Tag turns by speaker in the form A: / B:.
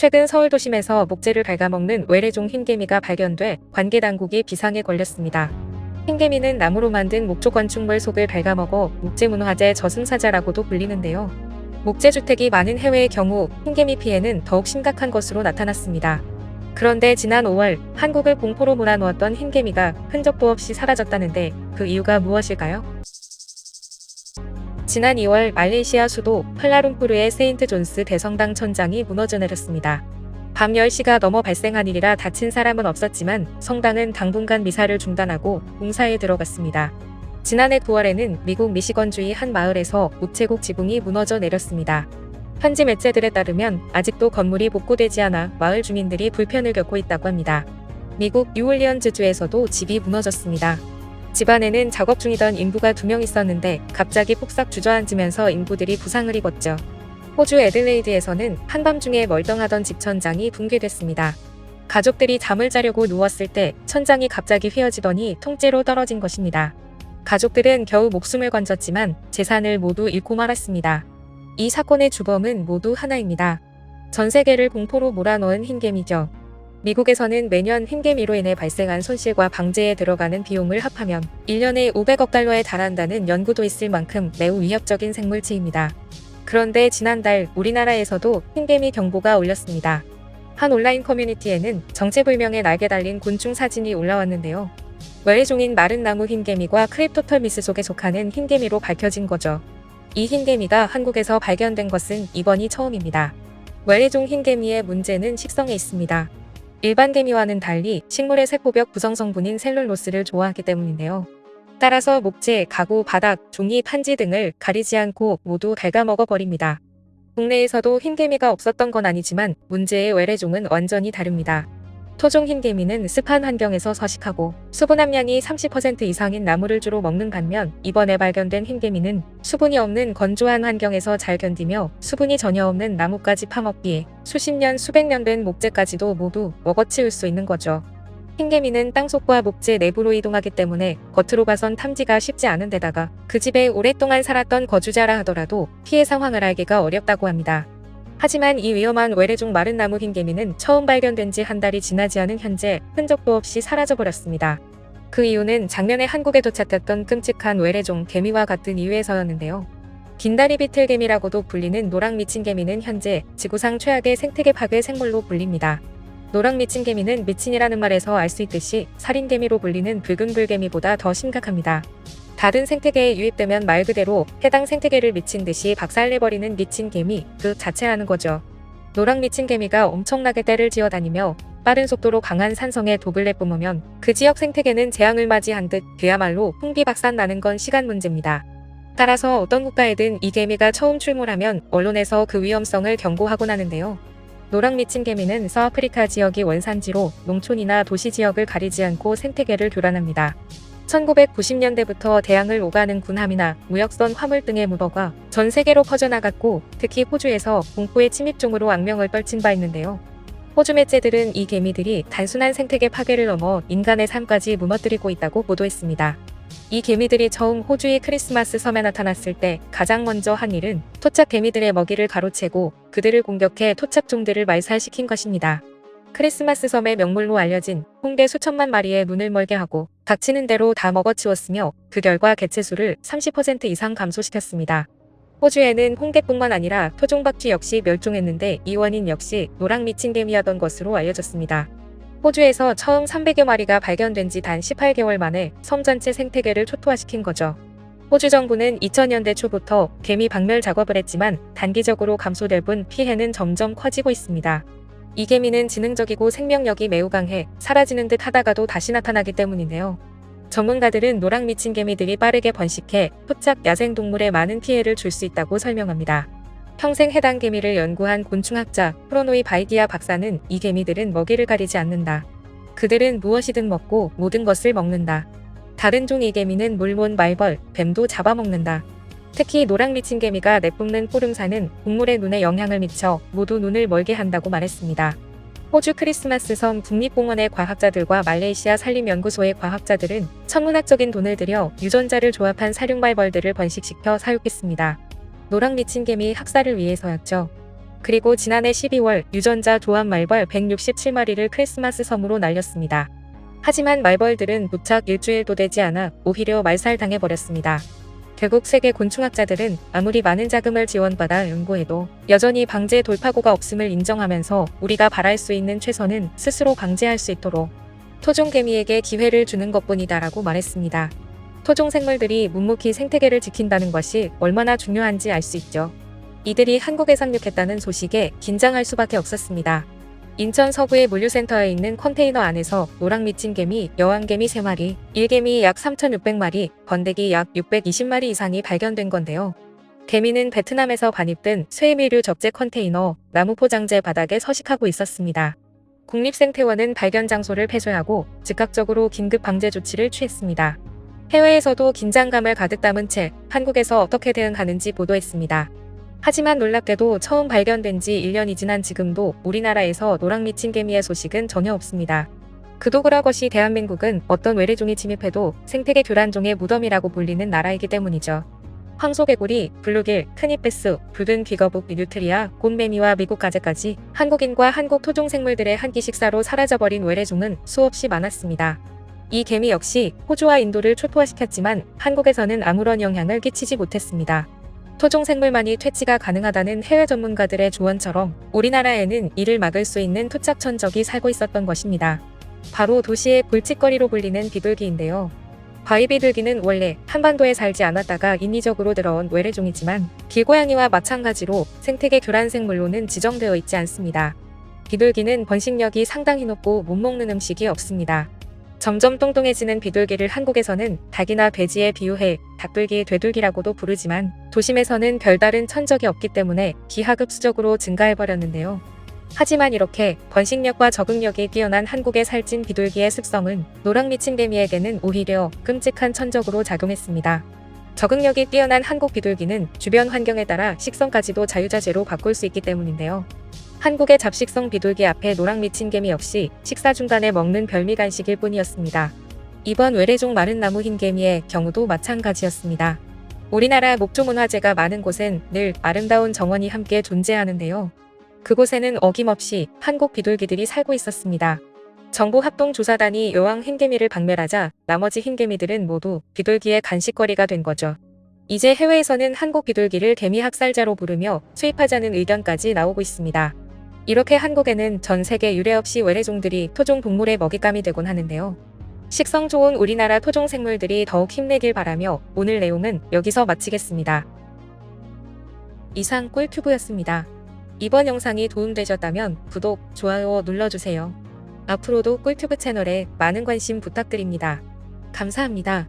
A: 최근 서울 도심에서 목재를 갉아먹는 외래종 흰개미가 발견돼 관계 당국이 비상에 걸렸습니다. 흰개미는 나무로 만든 목조 건축물 속을 갉아먹어 목재문화재 저승사자라고도 불리는데요. 목재주택이 많은 해외의 경우 흰개미 피해는 더욱 심각한 것으로 나타났습니다. 그런데 지난 5월 한국을 공포로 몰아넣었던 흰개미가 흔적도 없이 사라졌다는데 그 이유가 무엇일까요? 지난 2월 말레이시아 수도 플라룸푸르의 세인트 존스 대성당 천장이 무너져 내렸습니다. 밤 10시가 넘어 발생한 일이라 다친 사람은 없었지만 성당은 당분간 미사를 중단하고 공사에 들어갔습니다. 지난해 9월에는 미국 미시건주의 한 마을에서 우체국 지붕이 무너져 내렸습니다. 현지 매체들에 따르면 아직도 건물이 복구되지 않아 마을 주민들이 불편을 겪고 있다고 합니다. 미국 뉴올리언즈주에서도 집이 무너졌습니다. 집안에는 작업 중이던 인부가 두 명 있었는데 갑자기 폭삭 주저앉으면서 인부들이 부상을 입었죠. 호주 애들레이드에서는 한밤중에 멀쩡하던 집 천장이 붕괴됐습니다. 가족들이 잠을 자려고 누웠을 때 천장이 갑자기 휘어지더니 통째로 떨어진 것입니다. 가족들은 겨우 목숨을 건졌지만 재산을 모두 잃고 말았습니다. 이 사건의 주범은 모두 하나입니다. 전 세계를 공포로 몰아넣은 흰개미죠. 미국에서는 매년 흰개미로 인해 발생한 손실과 방제에 들어가는 비용을 합하면 1년에 500억 달러에 달한다는 연구도 있을 만큼 매우 위협적인 생물체입니다. 그런데 지난달 우리나라에서도 흰개미 경보가 울렸습니다. 한 온라인 커뮤니티에는 정체불명의 날개 달린 곤충 사진이 올라왔는데요. 외래종인 마른 나무 흰개미과 크립토털미스 속에 속하는 흰개미로 밝혀진 거죠. 이 흰개미가 한국에서 발견된 것은 이번이 처음입니다. 외래종 흰개미의 문제는 식성에 있습니다. 일반 개미와는 달리 식물의 세포벽 구성 성분인 셀룰로스를 좋아하기 때문인데요. 따라서 목재, 가구, 바닥, 종이, 판지 등을 가리지 않고 모두 갉아먹어 버립니다. 국내에서도 흰개미가 없었던 건 아니지만 문제의 외래종은 완전히 다릅니다. 토종 흰개미는 습한 환경에서 서식하고 수분 함량이 30% 이상인 나무를 주로 먹는 반면 이번에 발견된 흰개미는 수분이 없는 건조한 환경에서 잘 견디며 수분이 전혀 없는 나무까지 파먹기에 수십 년 수백 년 된 목재까지도 모두 먹어치울 수 있는 거죠. 흰개미는 땅속과 목재 내부로 이동하기 때문에 겉으로 봐선 탐지가 쉽지 않은 데다가 그 집에 오랫동안 살았던 거주자라 하더라도 피해 상황을 알기가 어렵다고 합니다. 하지만 이 위험한 외래종 마른 나무 흰개미는 처음 발견된 지 한 달이 지나지 않은 현재 흔적도 없이 사라져버렸습니다. 그 이유는 작년에 한국에 도착했던 끔찍한 외래종 개미와 같은 이유에서였는데요. 긴다리 비틀개미라고도 불리는 노랑 미친개미는 현재 지구상 최악의 생태계 파괴 생물로 불립니다. 노랑 미친개미는 미친이라는 말에서 알 수 있듯이 살인개미로 불리는 붉은 불개미보다 더 심각합니다. 다른 생태계에 유입되면 말 그대로 해당 생태계를 미친 듯이 박살내버리는 미친 개미 그 자체라는 거죠. 노랑 미친 개미가 엄청나게 떼를 지어 다니며 빠른 속도로 강한 산성에 독을 내뿜으면 그 지역 생태계는 재앙을 맞이한 듯 그야말로 풍비박산 나는 건 시간 문제입니다. 따라서 어떤 국가에든 이 개미가 처음 출몰하면 언론에서 그 위험성을 경고하곤 하는데요. 노랑 미친 개미는 서아프리카 지역이 원산지로 농촌이나 도시 지역을 가리지 않고 생태계를 교란합니다. 1990년대부터 대양을 오가는 군함이나 무역선 화물 등에 묻어가 전 세계로 퍼져나갔고 특히 호주에서 공포의 침입종으로 악명을 떨친 바 있는데요. 호주 매체들은 이 개미들이 단순한 생태계 파괴를 넘어 인간의 삶까지 무너뜨리고 있다고 보도했습니다. 이 개미들이 처음 호주의 크리스마스 섬에 나타났을 때 가장 먼저 한 일은 토착 개미들의 먹이를 가로채고 그들을 공격해 토착종들을 말살시킨 것입니다. 크리스마스 섬의 명물로 알려진 홍대 수천만 마리의 눈을 멀게 하고 닥치는 대로 다 먹어치웠으며 그 결과 개체수를 30% 이상 감소시켰습니다. 호주에는 홍대뿐만 아니라 토종박쥐 역시 멸종했는데 이 원인 역시 노랑 미친 개미였던 것으로 알려졌습니다. 호주에서 처음 300여 마리가 발견된 지 단 18개월 만에 섬 전체 생태계를 초토화시킨 거죠. 호주 정부는 2000년대 초부터 개미 박멸 작업을 했지만 단기적으로 감소될 뿐 피해는 점점 커지고 있습니다. 이 개미는 지능적이고 생명력이 매우 강해 사라지는 듯 하다가도 다시 나타나기 때문인데요. 전문가들은 노랑 미친 개미들이 빠르게 번식해 토착 야생동물에 많은 피해를 줄 수 있다고 설명합니다. 평생 해당 개미를 연구한 곤충학자 프로노이 바이디아 박사는 이 개미들은 먹이를 가리지 않는다. 그들은 무엇이든 먹고 모든 것을 먹는다. 다른 종이 개미는 물몬 말벌, 뱀도 잡아먹는다. 특히 노랑 미친 개미가 내뿜는 포름사는 동물의 눈에 영향을 미쳐 모두 눈을 멀게 한다고 말했습니다. 호주 크리스마스 섬 국립공원의 과학자들과 말레이시아 산림연구소의 과학자들은 천문학적인 돈을 들여 유전자를 조합한 사육말벌들을 번식시켜 사육했습니다. 노랑 미친 개미 학살을 위해서였죠. 그리고 지난해 12월 유전자 조합 말벌 167마리를 크리스마스 섬으로 날렸습니다. 하지만 말벌들은 도착 일주일도 되지 않아 오히려 말살당해버렸습니다. 결국 세계 곤충학자들은 아무리 많은 자금을 지원받아 연구해도 여전히 방제 돌파구가 없음을 인정하면서 우리가 바랄 수 있는 최선은 스스로 방제할 수 있도록 토종개미에게 기회를 주는 것뿐이다라고 말했습니다. 토종 생물들이 묵묵히 생태계를 지킨다는 것이 얼마나 중요한지 알 수 있죠. 이들이 한국에 상륙했다는 소식에 긴장할 수밖에 없었습니다. 인천 서구의 물류센터에 있는 컨테이너 안에서 노랑 미친 개미, 여왕개미 3마리, 일개미 약 3,600마리, 번데기 약 620마리 이상이 발견된 건데요. 개미는 베트남에서 반입된 쇠미류 적재 컨테이너, 나무 포장재 바닥에 서식하고 있었습니다. 국립생태원은 발견 장소를 폐쇄하고 즉각적으로 긴급 방제 조치를 취했습니다. 해외에서도 긴장감을 가득 담은 채 한국에서 어떻게 대응하는지 보도했습니다. 하지만 놀랍게도 처음 발견된 지 1년이 지난 지금도 우리나라에서 노랑 미친 개미의 소식은 전혀 없습니다. 그도그라 것이 대한민국은 어떤 외래종이 침입해도 생태계 교란종의 무덤이라고 불리는 나라이기 때문이죠. 황소개구리, 블루길, 크니페스, 붉은 귀거북, 뉴트리아, 곰매미와 미국 가재까지 한국인과 한국 토종생물들의 한끼 식사로 사라져버린 외래종은 수없이 많았습니다. 이 개미 역시 호주와 인도를 초토화시켰지만 한국에서는 아무런 영향을 끼치지 못했습니다. 토종 생물만이 퇴치가 가능하다는 해외 전문가들의 조언처럼 우리나라에는 이를 막을 수 있는 토착 천적이 살고 있었던 것입니다. 바로 도시의 골칫거리로 불리는 비둘기인데요. 바위비둘기는 원래 한반도에 살지 않았다가 인위적으로 들어온 외래종이지만 길고양이와 마찬가지로 생태계 교란 생물로는 지정되어 있지 않습니다. 비둘기는 번식력이 상당히 높고 못 먹는 음식이 없습니다. 점점 뚱뚱해지는 비둘기를 한국에서는 닭이나 돼지에 비유해 닭둘기, 돼둘기라고도 부르지만 도심에서는 별다른 천적이 없기 때문에 기하급수적으로 증가해버렸는데요. 하지만 이렇게 번식력과 적응력이 뛰어난 한국에 살찐 비둘기의 습성은 노랑 미친 개미에게는 오히려 끔찍한 천적으로 작용했습니다. 적응력이 뛰어난 한국 비둘기는 주변 환경에 따라 식성까지도 자유자재로 바꿀 수 있기 때문인데요. 한국의 잡식성 비둘기 앞에 노랑 미친 개미 역시 식사 중간에 먹는 별미 간식일 뿐이었습니다. 이번 외래종 마른 나무 흰개미의 경우도 마찬가지였습니다. 우리나라 목조문화재가 많은 곳엔 늘 아름다운 정원이 함께 존재하는데요. 그곳에는 어김없이 한국 비둘기들이 살고 있었습니다. 정부 합동조사단이 여왕 흰개미를 박멸하자 나머지 흰개미들은 모두 비둘기의 간식거리가 된 거죠. 이제 해외에서는 한국 비둘기를 개미 학살자로 부르며 수입하자는 의견까지 나오고 있습니다. 이렇게 한국에는 전 세계 유례 없이 외래종들이 토종 동물의 먹잇감이 되곤 하는데요. 식성 좋은 우리나라 토종 생물들이 더욱 힘내길 바라며 오늘 내용은 여기서 마치겠습니다. 이상 꿀튜브였습니다. 이번 영상이 도움되셨다면 구독, 좋아요 눌러주세요. 앞으로도 꿀튜브 채널에 많은 관심 부탁드립니다. 감사합니다.